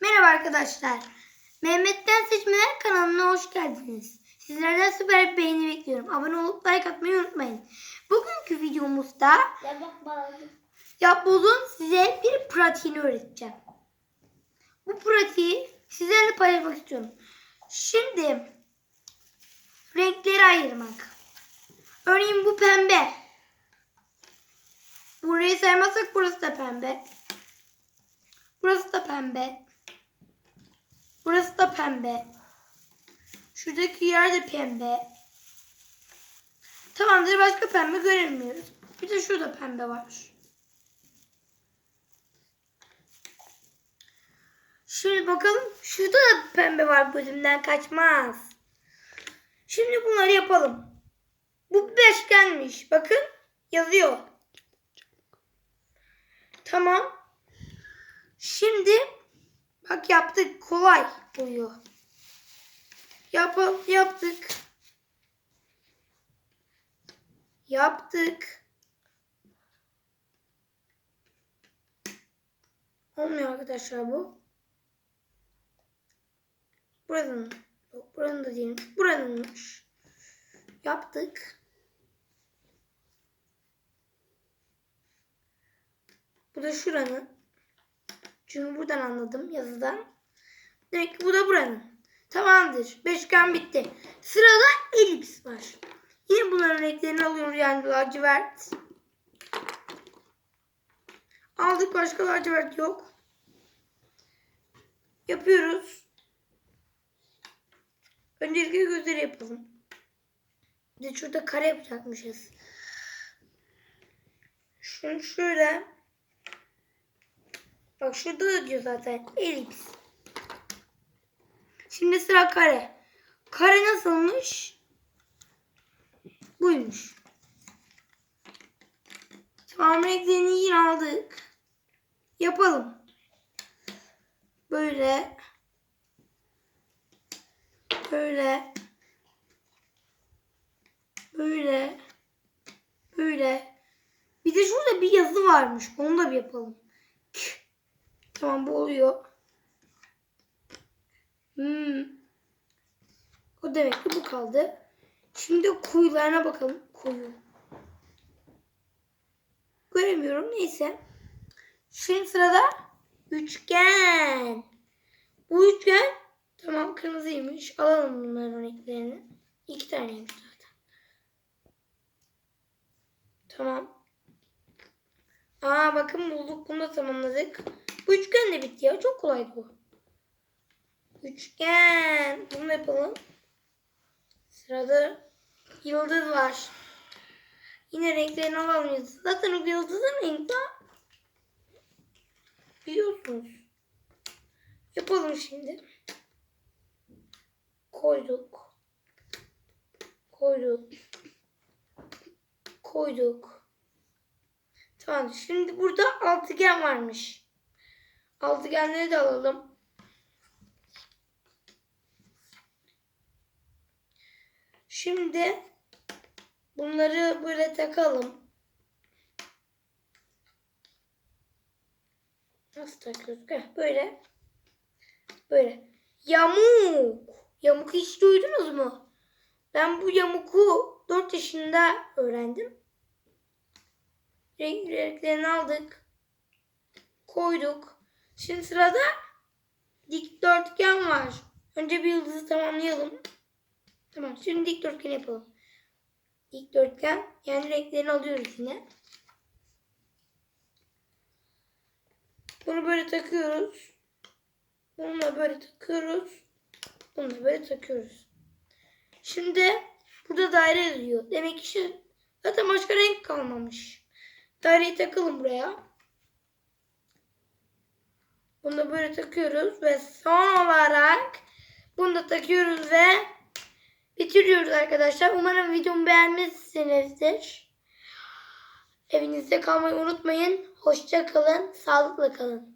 Merhaba arkadaşlar. Mehmet'ten Seçmeler kanalına hoş geldiniz. Sizlerden süper bir beğeni bekliyorum. Abone olup like atmayı unutmayın. Bugünkü videomuzda yapbozun size bir pratiğini öğreteceğim. Bu pratiği sizlerle paylaşmak istiyorum. Şimdi renkleri ayırmak. Örneğin bu pembe. Burayı saymazsak burası da pembe. Burası da pembe. Burası da pembe. Şuradaki yer de pembe. Tamamdır başka pembe göremiyoruz. Bir de şurada pembe var. Şimdi bakalım şurada da pembe var gözümden kaçmaz. Şimdi bunları yapalım. Bu beşgenmiş. Bakın yazıyor. Tamam. Şimdi bak yaptık. Kolay oluyor. Yapalım. Yaptık. Yaptık. Olmuyor arkadaşlar bu. Buranın. Yok, buranın da değil. Buranınmış. Yaptık. Bu da şuranın. Çünkü buradan anladım yazıdan. Demek ki bu da buranın. Tamamdır. Beşgen bitti. Sırada elips var. Yine bunların renklerini alıyoruz yani lacivert. Aldık başka lacivert yok. Yapıyoruz. Öncelikle gözleri yapalım. Bir de şurada kare yapacakmışız. Şunu şöyle. Bak şurada da diyor zaten elips. Şimdi sıra kare. Kare nasılmış? Buymuş. Tamam renklerini yine aldık. Yapalım. Böyle. Böyle. Böyle. Böyle. Bir de şurada bir yazı varmış. Onu da bir yapalım. Tamam bu oluyor. Hmm. O demek ki bu kaldı. Şimdi koyularına bakalım. Koyu. Göremiyorum. Neyse. Şimdi sırada üçgen. Bu üçgen tamam kırmızıymış. Alalım bunların renklerini. İki taneymiş zaten. Tamam. Aa bakın bulduk. Bunu da tamamladık. Bu üçgen de bitti ya. Çok kolaydı bu. Üçgen. Bunu yapalım. Sırada yıldız var. Yine renklerini alalım yıldız. Zaten o yıldızın rengi biliyorsunuz. Yapalım şimdi. Koyduk. Koyduk. Koyduk. Tamam. Şimdi burada altıgen varmış. Altıgenleri de alalım. Şimdi bunları böyle takalım. Nasıl takıyoruz? Böyle. Böyle. Yamuk. Yamuk hiç duydunuz mu? Ben bu yamuku 4 yaşında öğrendim. Renk renklerini aldık. Koyduk. Şimdi sırada dikdörtgen var. Önce bir yıldızı tamamlayalım. Tamam şimdi dikdörtgen yapalım. Dikdörtgen yani renklerini alıyoruz yine. Bunu böyle takıyoruz. Bunu da böyle takıyoruz. Bunu da böyle takıyoruz. Şimdi burada daire yazıyor. Demek ki zaten başka renk kalmamış. Daireyi takalım buraya. Bunu böyle takıyoruz ve son olarak bunu da takıyoruz ve bitiriyoruz arkadaşlar. Umarım videomu beğenmişsinizdir. Evinizde kalmayı unutmayın. Hoşça kalın, sağlıkla kalın.